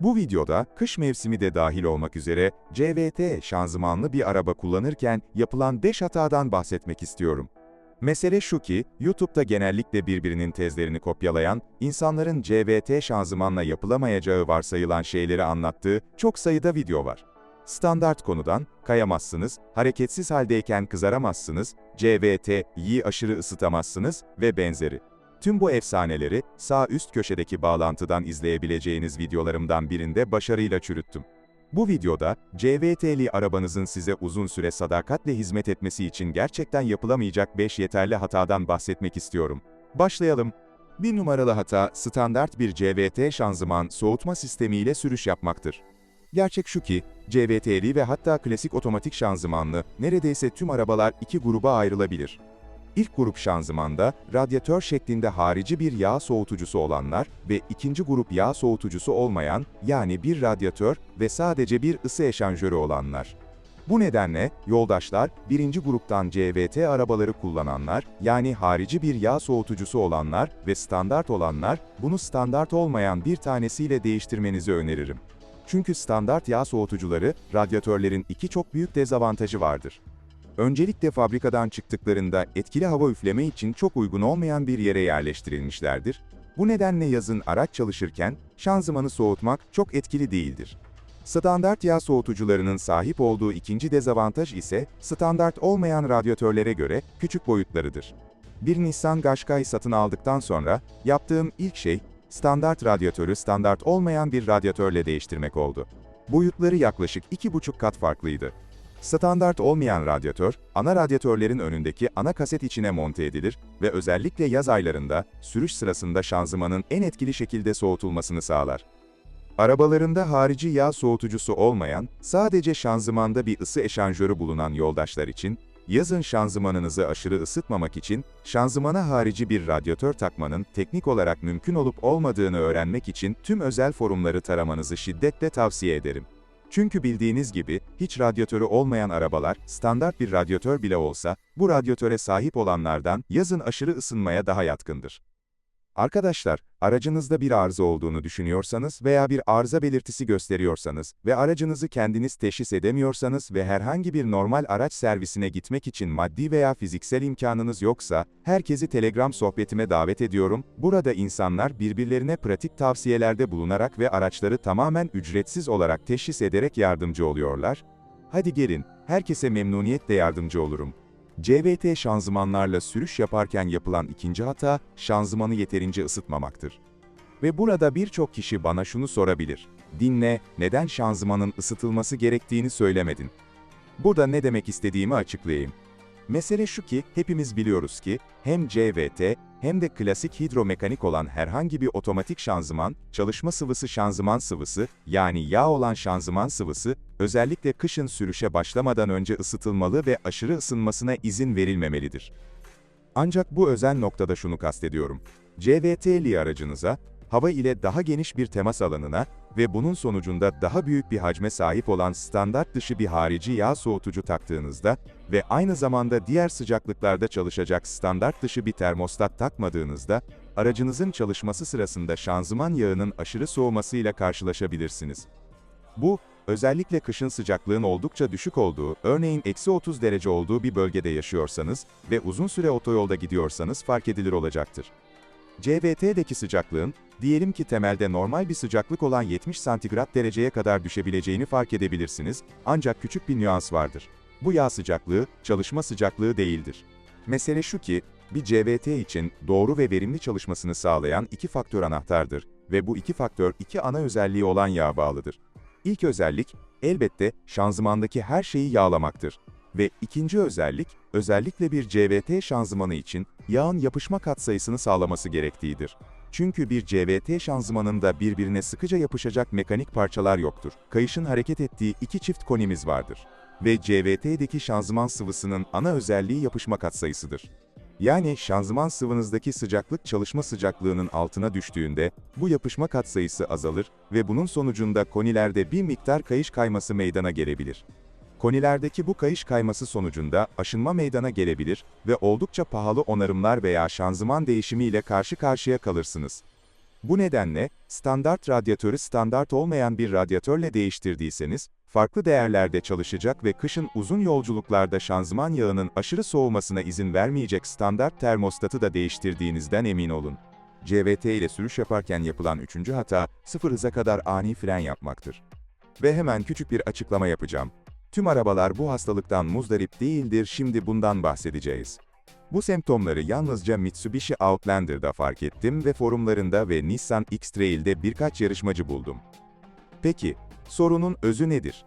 Bu videoda kış mevsimi de dahil olmak üzere CVT şanzımanlı bir araba kullanırken yapılan 5 hatadan bahsetmek istiyorum. Mesele şu ki, YouTube'da genellikle birbirinin tezlerini kopyalayan, insanların CVT şanzımanla yapılamayacağı varsayılan şeyleri anlattığı çok sayıda video var. Standart konudan, kayamazsınız, hareketsiz haldeyken kızaramazsınız, CVT'yi aşırı ısıtamazsınız ve benzeri. Tüm bu efsaneleri sağ üst köşedeki bağlantıdan izleyebileceğiniz videolarımdan birinde başarıyla çürüttüm. Bu videoda, CVT'li arabanızın size uzun süre sadakatle hizmet etmesi için gerçekten yapılamayacak 5 yeterli hatadan bahsetmek istiyorum. Başlayalım. Bir numaralı hata, standart bir CVT şanzıman soğutma sistemiyle sürüş yapmaktır. Gerçek şu ki, CVT'li ve hatta klasik otomatik şanzımanlı neredeyse tüm arabalar iki gruba ayrılabilir. İlk grup şanzımanda, radyatör şeklinde harici bir yağ soğutucusu olanlar ve ikinci grup yağ soğutucusu olmayan, yani bir radyatör ve sadece bir ısı eşanjörü olanlar. Bu nedenle, yoldaşlar, birinci gruptan CVT arabaları kullananlar, yani harici bir yağ soğutucusu olanlar ve standart olanlar, bunu standart olmayan bir tanesiyle değiştirmenizi öneririm. Çünkü standart yağ soğutucuları, radyatörlerin iki çok büyük dezavantajı vardır. Öncelikle fabrikadan çıktıklarında etkili hava üfleme için çok uygun olmayan bir yere yerleştirilmişlerdir. Bu nedenle yazın araç çalışırken şanzımanı soğutmak çok etkili değildir. Standart yağ soğutucularının sahip olduğu ikinci dezavantaj ise standart olmayan radyatörlere göre küçük boyutlarıdır. Bir Nissan Qashqai satın aldıktan sonra yaptığım ilk şey standart radyatörü standart olmayan bir radyatörle değiştirmek oldu. Boyutları yaklaşık 2,5 kat farklıydı. Standart olmayan radyatör, ana radyatörlerin önündeki ana kaset içine monte edilir ve özellikle yaz aylarında, sürüş sırasında şanzımanın en etkili şekilde soğutulmasını sağlar. Arabalarında harici yağ soğutucusu olmayan, sadece şanzımanda bir ısı eşanjörü bulunan yoldaşlar için, yazın şanzımanınızı aşırı ısıtmamak için, şanzımana harici bir radyatör takmanın teknik olarak mümkün olup olmadığını öğrenmek için tüm özel forumları taramanızı şiddetle tavsiye ederim. Çünkü bildiğiniz gibi, hiç radyatörü olmayan arabalar, standart bir radyatör bile olsa, bu radyatöre sahip olanlardan yazın aşırı ısınmaya daha yatkındır. Arkadaşlar, aracınızda bir arıza olduğunu düşünüyorsanız veya bir arıza belirtisi gösteriyorsanız ve aracınızı kendiniz teşhis edemiyorsanız ve herhangi bir normal araç servisine gitmek için maddi veya fiziksel imkanınız yoksa, herkesi Telegram sohbetime davet ediyorum. Burada insanlar birbirlerine pratik tavsiyelerde bulunarak ve araçları tamamen ücretsiz olarak teşhis ederek yardımcı oluyorlar. Hadi gelin, herkese memnuniyetle yardımcı olurum. CVT şanzımanlarla sürüş yaparken yapılan ikinci hata, şanzımanı yeterince ısıtmamaktır. Ve burada birçok kişi bana şunu sorabilir. Dinle, neden şanzımanın ısıtılması gerektiğini söylemedin? Burada ne demek istediğimi açıklayayım. Mesele şu ki, hepimiz biliyoruz ki, hem CVT, hem de klasik hidromekanik olan herhangi bir otomatik şanzıman, çalışma sıvısı şanzıman sıvısı, yani yağ olan şanzıman sıvısı, özellikle kışın sürüşe başlamadan önce ısıtılmalı ve aşırı ısınmasına izin verilmemelidir. Ancak bu özel noktada şunu kastediyorum. CVT'li aracınıza, hava ile daha geniş bir temas alanına ve bunun sonucunda daha büyük bir hacme sahip olan standart dışı bir harici yağ soğutucu taktığınızda ve aynı zamanda diğer sıcaklıklarda çalışacak standart dışı bir termostat takmadığınızda, aracınızın çalışması sırasında şanzıman yağının aşırı soğumasıyla karşılaşabilirsiniz. Bu, özellikle kışın sıcaklığın oldukça düşük olduğu, örneğin eksi 30 derece olduğu bir bölgede yaşıyorsanız ve uzun süre otoyolda gidiyorsanız fark edilir olacaktır. CVT'deki sıcaklığın, diyelim ki temelde normal bir sıcaklık olan 70 santigrat dereceye kadar düşebileceğini fark edebilirsiniz, ancak küçük bir nüans vardır. Bu yağ sıcaklığı, çalışma sıcaklığı değildir. Mesele şu ki, bir CVT için doğru ve verimli çalışmasını sağlayan iki faktör anahtardır ve bu iki faktör iki ana özelliği olan yağ bağlıdır. İlk özellik, elbette şanzımandaki her şeyi yağlamaktır. Ve ikinci özellik, özellikle bir CVT şanzımanı için yağın yapışma katsayısını sağlaması gerektiğidir. Çünkü bir CVT şanzımanında birbirine sıkıca yapışacak mekanik parçalar yoktur. Kayışın hareket ettiği iki çift konimiz vardır. Ve CVT'deki şanzıman sıvısının ana özelliği yapışma katsayısıdır. Yani şanzıman sıvınızdaki sıcaklık çalışma sıcaklığının altına düştüğünde, bu yapışma katsayısı azalır ve bunun sonucunda konilerde bir miktar kayış kayması meydana gelebilir. Konilerdeki bu kayış kayması sonucunda aşınma meydana gelebilir ve oldukça pahalı onarımlar veya şanzıman değişimi ile karşı karşıya kalırsınız. Bu nedenle, standart radyatörü standart olmayan bir radyatörle değiştirdiyseniz, farklı değerlerde çalışacak ve kışın uzun yolculuklarda şanzıman yağının aşırı soğumasına izin vermeyecek standart termostatı da değiştirdiğinizden emin olun. CVT ile sürüş yaparken yapılan üçüncü hata, sıfır hıza kadar ani fren yapmaktır. Ve hemen küçük bir açıklama yapacağım. Tüm arabalar bu hastalıktan muzdarip değildir, şimdi bundan bahsedeceğiz. Bu semptomları yalnızca Mitsubishi Outlander'da fark ettim ve forumlarında ve Nissan X-Trail'de birkaç yarışmacı buldum. Peki, sorunun özü nedir?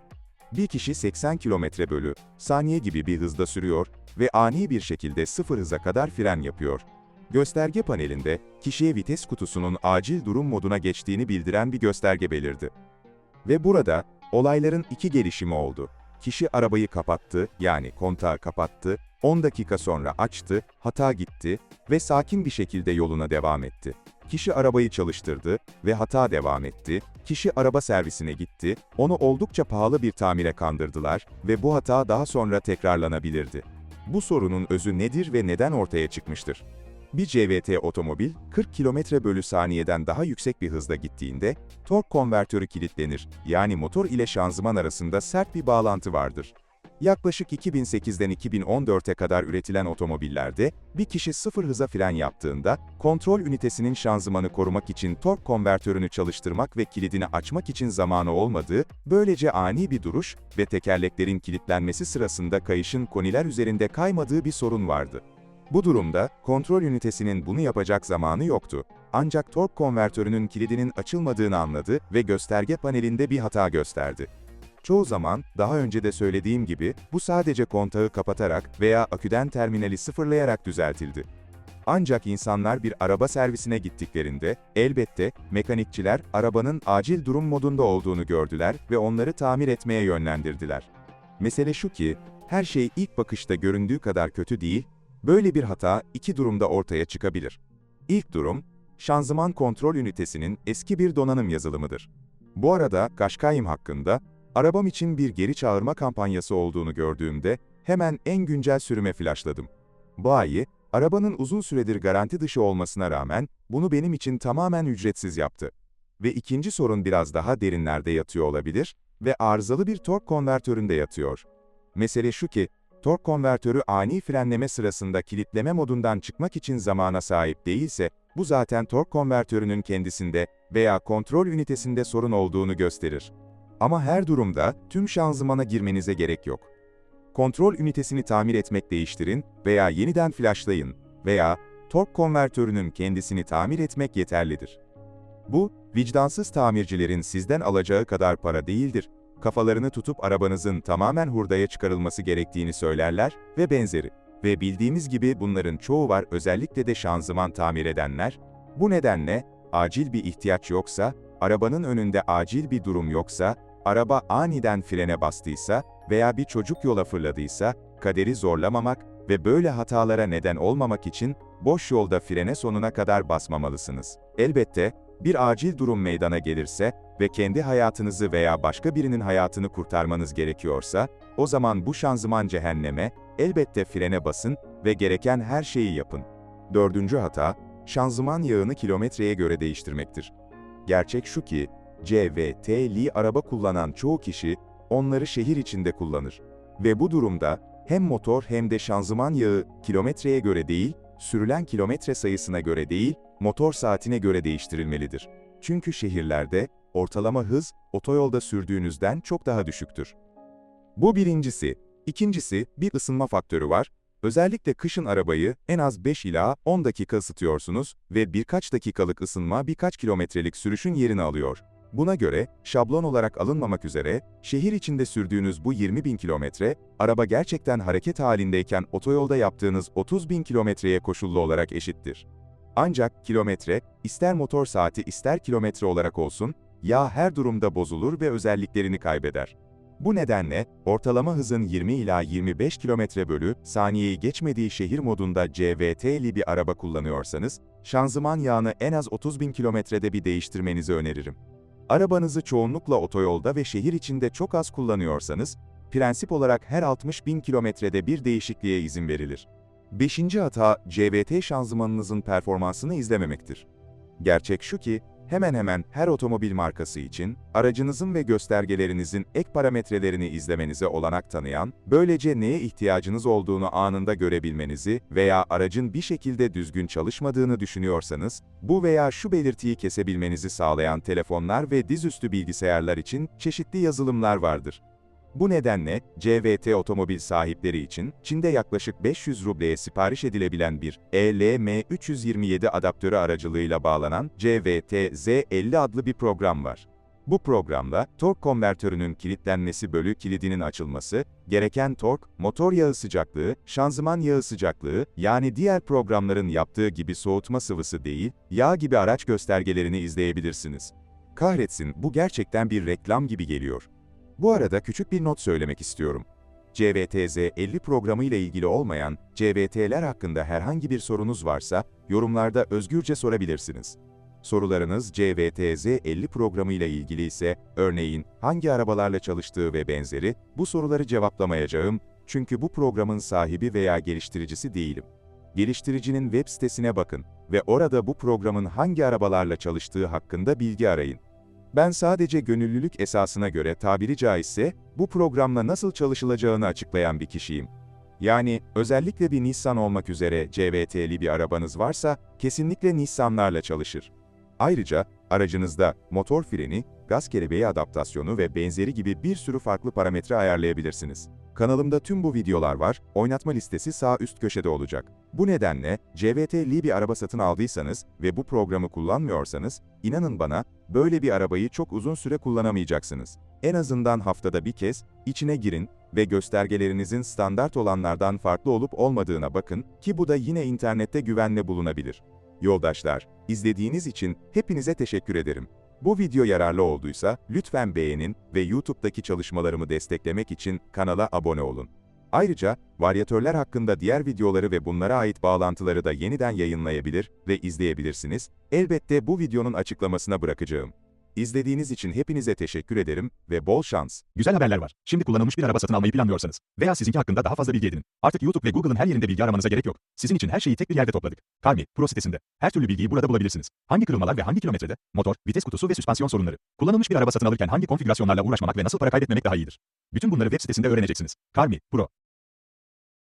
Bir kişi 80 km bölü saniye gibi bir hızda sürüyor ve ani bir şekilde sıfır hıza kadar fren yapıyor. Gösterge panelinde, kişiye vites kutusunun acil durum moduna geçtiğini bildiren bir gösterge belirdi. Ve burada, olayların iki gelişimi oldu. Kişi arabayı kapattı, yani kontağı kapattı, 10 dakika sonra açtı, hata gitti ve sakin bir şekilde yoluna devam etti. Kişi arabayı çalıştırdı ve hata devam etti, kişi araba servisine gitti, onu oldukça pahalı bir tamire kandırdılar ve bu hata daha sonra tekrarlanabilirdi. Bu sorunun özü nedir ve neden ortaya çıkmıştır? Bir CVT otomobil, 40 km bölü saniyeden daha yüksek bir hızda gittiğinde, tork konvertörü kilitlenir, yani motor ile şanzıman arasında sert bir bağlantı vardır. Yaklaşık 2008'den 2014'e kadar üretilen otomobillerde, bir kişi sıfır hıza fren yaptığında, kontrol ünitesinin şanzımanı korumak için tork konvertörünü çalıştırmak ve kilidini açmak için zamanı olmadığı, böylece ani bir duruş ve tekerleklerin kilitlenmesi sırasında kayışın koniler üzerinde kaymadığı bir sorun vardı. Bu durumda, kontrol ünitesinin bunu yapacak zamanı yoktu. Ancak tork konvertörünün kilidinin açılmadığını anladı ve gösterge panelinde bir hata gösterdi. Çoğu zaman, daha önce de söylediğim gibi, bu sadece kontağı kapatarak veya aküden terminali sıfırlayarak düzeltildi. Ancak insanlar bir araba servisine gittiklerinde, elbette, mekanikçiler, arabanın acil durum modunda olduğunu gördüler ve onları tamir etmeye yönlendirdiler. Mesele şu ki, her şey ilk bakışta göründüğü kadar kötü değil, böyle bir hata iki durumda ortaya çıkabilir. İlk durum, şanzıman kontrol ünitesinin eski bir donanım yazılımıdır. Bu arada, Qashqai'm hakkında, Arabam için bir geri çağırma kampanyası olduğunu gördüğümde hemen en güncel sürüme flashladım. Bayi, arabanın uzun süredir garanti dışı olmasına rağmen bunu benim için tamamen ücretsiz yaptı. Ve ikinci sorun biraz daha derinlerde yatıyor olabilir ve arızalı bir tork konvertöründe yatıyor. Mesele şu ki, tork konvertörü ani frenleme sırasında kilitleme modundan çıkmak için zamana sahip değilse, bu zaten tork konvertörünün kendisinde veya kontrol ünitesinde sorun olduğunu gösterir. Ama her durumda tüm şanzımana girmenize gerek yok. Kontrol ünitesini tamir etmek değiştirin veya yeniden flashlayın veya tork konvertörünün kendisini tamir etmek yeterlidir. Bu, vicdansız tamircilerin sizden alacağı kadar para değildir. Kafalarını tutup arabanızın tamamen hurdaya çıkarılması gerektiğini söylerler ve benzeri. Ve bildiğimiz gibi bunların çoğu var özellikle de şanzıman tamir edenler. Bu nedenle, acil bir ihtiyaç yoksa, arabanın önünde acil bir durum yoksa, araba aniden frene bastıysa veya bir çocuk yola fırladıysa, kaderi zorlamamak ve böyle hatalara neden olmamak için boş yolda frene sonuna kadar basmamalısınız. Elbette, bir acil durum meydana gelirse ve kendi hayatınızı veya başka birinin hayatını kurtarmanız gerekiyorsa, o zaman bu şanzıman cehenneme, elbette frene basın ve gereken her şeyi yapın. Dördüncü hata, şanzıman yağını kilometreye göre değiştirmektir. Gerçek şu ki, C ve T'li araba kullanan çoğu kişi, onları şehir içinde kullanır. Ve bu durumda, hem motor hem de şanzıman yağı, kilometreye göre değil, sürülen kilometre sayısına göre değil, motor saatine göre değiştirilmelidir. Çünkü şehirlerde, ortalama hız, otoyolda sürdüğünüzden çok daha düşüktür. Bu birincisi. İkincisi, bir ısınma faktörü var. Özellikle kışın arabayı en az 5 ila 10 dakika ısıtıyorsunuz ve birkaç dakikalık ısınma birkaç kilometrelik sürüşün yerini alıyor. Buna göre, şablon olarak alınmamak üzere, şehir içinde sürdüğünüz bu 20 bin kilometre, araba gerçekten hareket halindeyken otoyolda yaptığınız 30 bin kilometreye koşullu olarak eşittir. Ancak kilometre, ister motor saati ister kilometre olarak olsun, yağ her durumda bozulur ve özelliklerini kaybeder. Bu nedenle, ortalama hızın 20 ila 25 km bölü saniyeyi geçmediği şehir modunda CVT'li bir araba kullanıyorsanız, şanzıman yağını en az 30 bin kilometrede bir değiştirmenizi öneririm. Arabanızı çoğunlukla otoyolda ve şehir içinde çok az kullanıyorsanız, prensip olarak her 60 bin kilometrede bir değişikliğe izin verilir. Beşinci hata, CVT şanzımanınızın performansını izlememektir. Gerçek şu ki, Hemen hemen her otomobil markası için, aracınızın ve göstergelerinizin ek parametrelerini izlemenize olanak tanıyan, böylece neye ihtiyacınız olduğunu anında görebilmenizi veya aracın bir şekilde düzgün çalışmadığını düşünüyorsanız, bu veya şu belirtiyi kesebilmenizi sağlayan telefonlar ve dizüstü bilgisayarlar için çeşitli yazılımlar vardır. Bu nedenle, CVT otomobil sahipleri için, Çin'de yaklaşık 500 rubleye sipariş edilebilen bir E ELM327 adaptörü aracılığıyla bağlanan CVT-Z50 adlı bir program var. Bu programla, tork konvertörünün kilitlenmesi bölü kilidinin açılması, gereken tork, motor yağı sıcaklığı, şanzıman yağı sıcaklığı, yani diğer programların yaptığı gibi soğutma sıvısı değil, yağ gibi araç göstergelerini izleyebilirsiniz. Kahretsin, bu gerçekten bir reklam gibi geliyor. Bu arada küçük bir not söylemek istiyorum. CVTZ 50 programı ile ilgili olmayan CVT'ler hakkında herhangi bir sorunuz varsa yorumlarda özgürce sorabilirsiniz. Sorularınız CVTZ 50 programı ile ilgili ise, örneğin hangi arabalarla çalıştığı ve benzeri, bu soruları cevaplamayacağım çünkü bu programın sahibi veya geliştiricisi değilim. Geliştiricinin web sitesine bakın ve orada bu programın hangi arabalarla çalıştığı hakkında bilgi arayın. Ben sadece gönüllülük esasına göre tabiri caizse, bu programla nasıl çalışılacağını açıklayan bir kişiyim. Yani, özellikle bir Nissan olmak üzere CVT'li bir arabanız varsa, kesinlikle Nissan'larla çalışır. Ayrıca, aracınızda motor freni, gaz kelebeği adaptasyonu ve benzeri gibi bir sürü farklı parametre ayarlayabilirsiniz. Kanalımda tüm bu videolar var, oynatma listesi sağ üst köşede olacak. Bu nedenle, CVT'li bir araba satın aldıysanız ve bu programı kullanmıyorsanız, inanın bana, böyle bir arabayı çok uzun süre kullanamayacaksınız. En azından haftada bir kez, içine girin ve göstergelerinizin standart olanlardan farklı olup olmadığına bakın ki bu da yine internette güvenle bulunabilir. Yoldaşlar, izlediğiniz için hepinize teşekkür ederim. Bu video yararlı olduysa lütfen beğenin ve YouTube'daki çalışmalarımı desteklemek için kanala abone olun. Ayrıca, varyatörler hakkında diğer videoları ve bunlara ait bağlantıları da yeniden yayınlayabilir ve izleyebilirsiniz. Elbette bu videonun açıklamasına bırakacağım. İzlediğiniz için hepinize teşekkür ederim ve bol şans. Güzel haberler var. Şimdi kullanılmış bir araba satın almayı planlıyorsanız veya sizinki hakkında daha fazla bilgi edinin. Artık YouTube ve Google'ın her yerinde bilgi aramanıza gerek yok. Sizin için her şeyi tek bir yerde topladık. Carmi Pro sitesinde. Her türlü bilgiyi burada bulabilirsiniz. Hangi kırılmalar ve hangi kilometrede, motor, vites kutusu ve süspansiyon sorunları. Kullanılmış bir araba satın alırken hangi konfigürasyonlarla uğraşmamak ve nasıl para kaybetmemek daha iyidir. Bütün bunları web sitesinde öğreneceksiniz. Carmi Pro